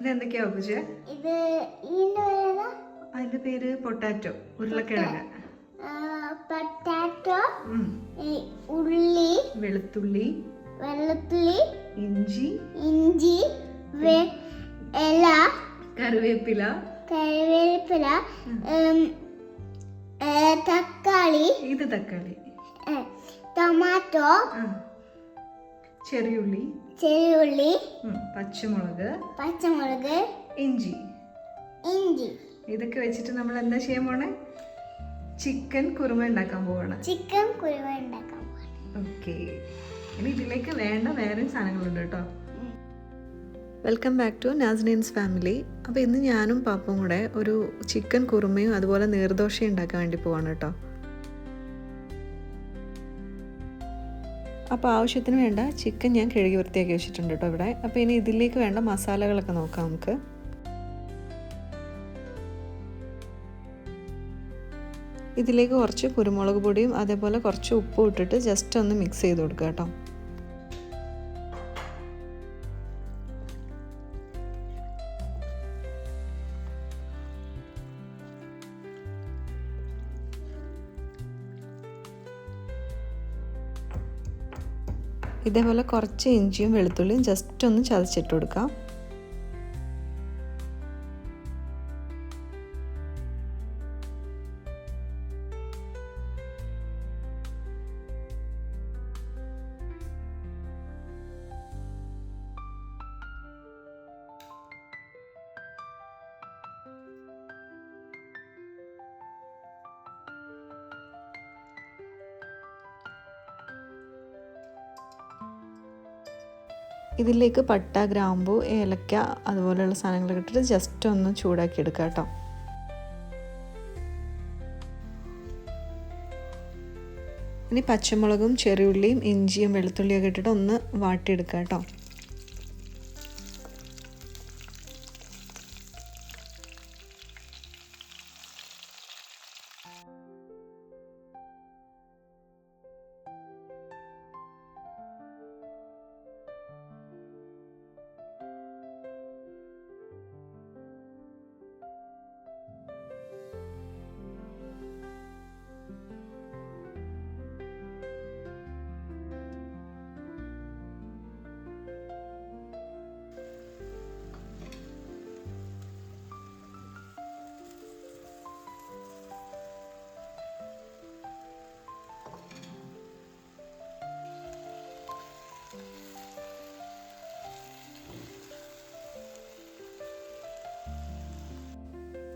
ഇതെന്തൊക്കെയാ പൂജ ഇത് അതിന്റെ പേര് പൊട്ടാറ്റോ ഉരുളക്കിഴങ്ങ്. പൊട്ടാറ്റോ ഉള്ളി വെളുത്തുള്ളി വെളുത്തുള്ളി ഇഞ്ചി ഇഞ്ചി ഇല കറിവേപ്പില. കറിവേപ്പില തക്കാളി ഇത് തക്കാളി. ടൊമാറ്റോ. ചെറിയുള്ളി ചെറിയുള്ളി. പച്ചമുളക് പച്ചമുളക് ഇഞ്ചി. ഇഞ്ചി. ഇതൊക്കെ വെച്ചിട്ട് നമ്മൾ എന്താ ചെയ്യാൻ പോണേ? ചിക്കൻ കുറുമ ഉണ്ടാക്കാൻ പോവാണ്. ചിക്കൻ കുറുമ ഉണ്ടാക്കാൻ. ഓക്കെ. ഇനി ഇതിലേക്ക് വേണ്ട വേറെ സാധനങ്ങളുണ്ട് കേട്ടോ. Welcome back to Nasneen's family അപ്പോൾ ഇന്ന് ഞാനും പാപ്പും കൂടെ ഒരു ചിക്കൻ കുറുമയും അതുപോലെ നീർദോശയും ഉണ്ടാക്കാൻ വേണ്ടി പോവാണ് കേട്ടോ. അപ്പോൾ ആവശ്യത്തിന് വേണ്ട ചിക്കൻ ഞാൻ കഴുകി വൃത്തിയാക്കി വെച്ചിട്ടുണ്ട് കേട്ടോ ഇവിടെ. അപ്പോൾ ഇനി ഇതിലേക്ക് വേണ്ട മസാലകളൊക്കെ നോക്കാം നമുക്ക്. ഇതിലേക്ക് കുറച്ച് കുരുമുളക് പൊടിയും അതേപോലെ കുറച്ച് ഉപ്പും ഇട്ടിട്ട് ജസ്റ്റ് ഒന്ന് മിക്സ് ചെയ്ത് കൊടുക്കുക കേട്ടോ. ഇതേപോലെ കുറച്ച് ഇഞ്ചിയും വെളുത്തുള്ളിയും ജസ്റ്റ് ഒന്ന് ചതച്ചിട്ട് കൊടുക്കാം. ഇതിലേക്ക് പട്ട ഗ്രാമ്പു ഏലക്ക അതുപോലെയുള്ള സാധനങ്ങളൊക്കെ ഇട്ടിട്ട് ജസ്റ്റ് ഒന്ന് ചൂടാക്കി എടുക്കുക കേട്ടോ. ഇനി പച്ചമുളകും ചെറിയുള്ളിയും ഇഞ്ചിയും വെളുത്തുള്ളിയൊക്കെ ഇട്ടിട്ട് ഒന്ന് വാട്ടിയെടുക്കുക കേട്ടോ.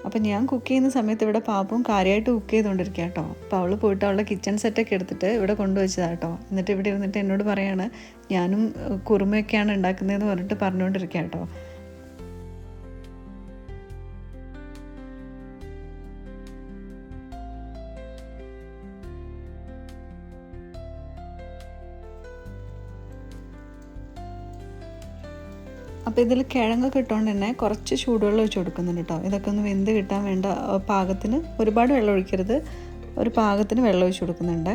അപ്പം ഞാൻ കുക്ക് ചെയ്യുന്ന സമയത്ത് ഇവിടെ പാപ്പും കാര്യമായിട്ട് കുക്ക് ചെയ്തുകൊണ്ടിരിക്കുക കേട്ടോ അപ്പോൾ അവൾ പോയിട്ട് അവളുടെ കിച്ചൺ സെറ്റൊക്കെ എടുത്തിട്ട് ഇവിടെ കൊണ്ടുവച്ചതാണ് കേട്ടോ എന്നിട്ട് ഇവിടെ ഇരുന്നിട്ട് എന്നോട് പറയാണ് ഞാനും കുറുമയൊക്കെയാണ് ഉണ്ടാക്കുന്നതെന്ന് പറഞ്ഞിട്ട് പറഞ്ഞുകൊണ്ടിരിക്കുക കേട്ടോ അപ്പോൾ ഇതിൽ കിഴങ്ങൊക്കെ ഇട്ടുകൊണ്ട് തന്നെ കുറച്ച് ചൂടുവെള്ളം ഒഴിച്ച് കൊടുക്കുന്നുണ്ട് കേട്ടോ. ഇതൊക്കെ ഒന്ന് വെന്ത് കിട്ടാൻ വേണ്ട പാകത്തിന് ഒരുപാട് വെള്ളം ഒഴിക്കരുത്. ഒരു പാകത്തിന് വെള്ളം ഒഴിച്ച് കൊടുക്കുന്നുണ്ട്.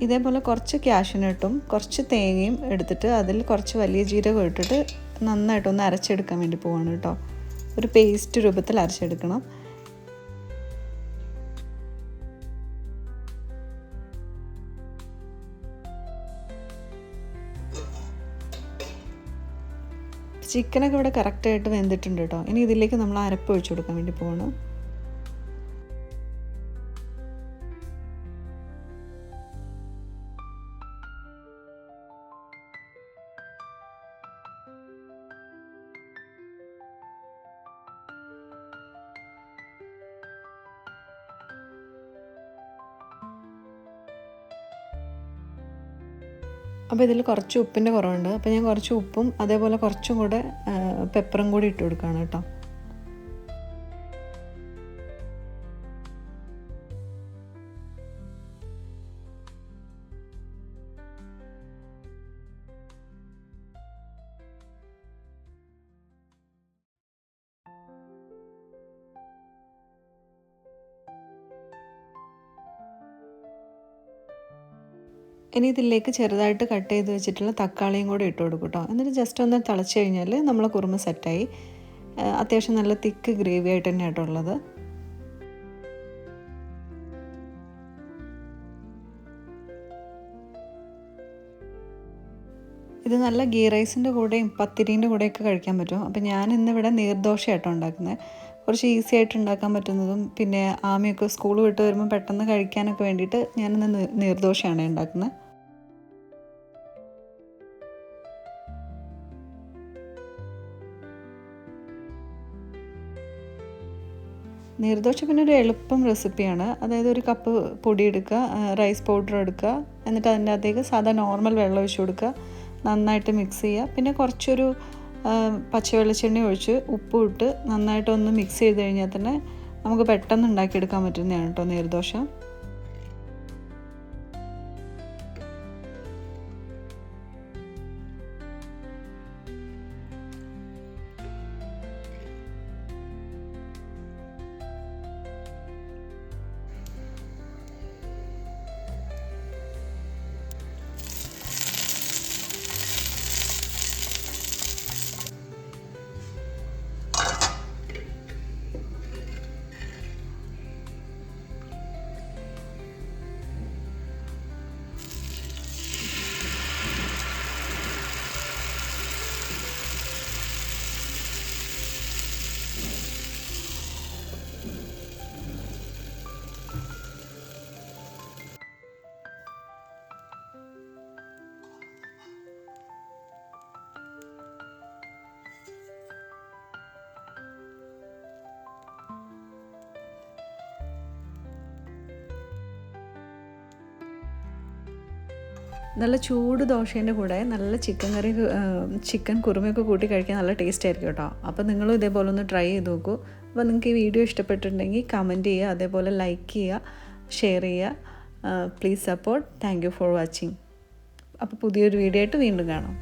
ഇതേപോലെ കുറച്ച് ക്യാഷിനിട്ടും കുറച്ച് തേങ്ങയും എടുത്തിട്ട് അതിൽ കുറച്ച് വലിയ ജീരകം ഇട്ടിട്ട് നന്നായിട്ടൊന്ന് അരച്ചെടുക്കാൻ വേണ്ടി പോവാണ് കേട്ടോ. ഒരു പേസ്റ്റ് രൂപത്തിൽ അരച്ചെടുക്കണം. ചിക്കനൊക്കെ ഇവിടെ കറക്റ്റായിട്ട് വെന്തിട്ടുണ്ട് കേട്ടോ. ഇനി ഇതിലേക്ക് നമ്മൾ അരപ്പ് ഒഴിച്ചു കൊടുക്കാൻ വേണ്ടി പോകണം അപ്പോൾ ഇതിൽ കുറച്ച് ഉപ്പിന്റെ കുറവുണ്ട്. അപ്പോൾ ഞാൻ കുറച്ച് ഉപ്പും അതേപോലെ കുറച്ചും കൂടെ പെപ്പറും കൂടി ഇട്ട് കൊടുക്കുകയാണ് കേട്ടോ. ഇനി ഇതിലേക്ക് ചെറുതായിട്ട് കട്ട് ചെയ്ത് വെച്ചിട്ടുള്ള തക്കാളിയും കൂടെ ഇട്ട് കൊടുക്കും കേട്ടോ എന്നിട്ട് ജസ്റ്റ് ഒന്ന് തിളച്ച് കഴിഞ്ഞാൽ നമ്മളെ കുറുമ സെറ്റായി അത്യാവശ്യം നല്ല തിക്ക് ഗ്രേവി ആയിട്ട് തന്നെയായിട്ടുള്ളത് ഇത് നല്ല ഗീ റൈസിന്റെ കൂടെയും പത്തിരീന്റെ കൂടെയൊക്കെ കഴിക്കാൻ പറ്റും. അപ്പോൾ ഞാൻ ഇന്നിവിടെ നീർദോശയായിട്ടോ ഉണ്ടാക്കുന്നത് കുറച്ച് ഈസി ആയിട്ട് ഉണ്ടാക്കാൻ പറ്റുന്നതും പിന്നെ ആമിയൊക്കെ സ്കൂൾ വിട്ട് വരുമ്പോൾ പെട്ടെന്ന് കഴിക്കാനൊക്കെ വേണ്ടിയിട്ട് ഞാനിന്ന് നീർദോശയാണ് ഉണ്ടാക്കുന്നത് നീർദോശ പിന്നെ ഒരു എളുപ്പം റെസിപ്പിയാണ്. അതായത് ഒരു കപ്പ് പൊടി എടുക്കുക റൈസ് പൗഡർ എടുക്കുക എന്നിട്ട് അതിന്റെ അകത്തേക്ക് സാധാ നോർമൽ വെള്ളം ഒഴിച്ച് കൊടുക്കുക. നന്നായിട്ട് മിക്സ് ചെയ്യുക. പിന്നെ കുറച്ചൊരു പച്ചവെളിച്ചെണ്ണ ഒഴിച്ച് ഉപ്പ് ഇട്ട് നന്നായിട്ടൊന്ന് മിക്സ് ചെയ്ത് കഴിഞ്ഞാൽ തന്നെ നമുക്ക് പെട്ടെന്ന് ഉണ്ടാക്കിയെടുക്കാൻ പറ്റുന്നതാണ് കേട്ടോ നീർദോശ നല്ല ചൂട് ദോശേന്റെ കൂടെ നല്ല ചിക്കൻ കറി ചിക്കൻ കുറുമയൊക്കെ കൂട്ടി കഴിക്കാൻ നല്ല ടേസ്റ്റ് ആയിരിക്കും കേട്ടോ. അപ്പോൾ നിങ്ങളും ഇതേപോലെ ഒന്ന് ട്രൈ ചെയ്ത് നോക്കൂ. അപ്പോൾ നിങ്ങൾക്ക് ഈ വീഡിയോ ഇഷ്ടപ്പെട്ടിട്ടുണ്ടെങ്കിൽ കമന്റ് ചെയ്യുക അതേപോലെ ലൈക്ക് ചെയ്യുക ഷെയർ ചെയ്യുക. Please support thank you for watching അപ്പോൾ പുതിയൊരു വീഡിയോ ആയിട്ട് വീണ്ടും കാണാം.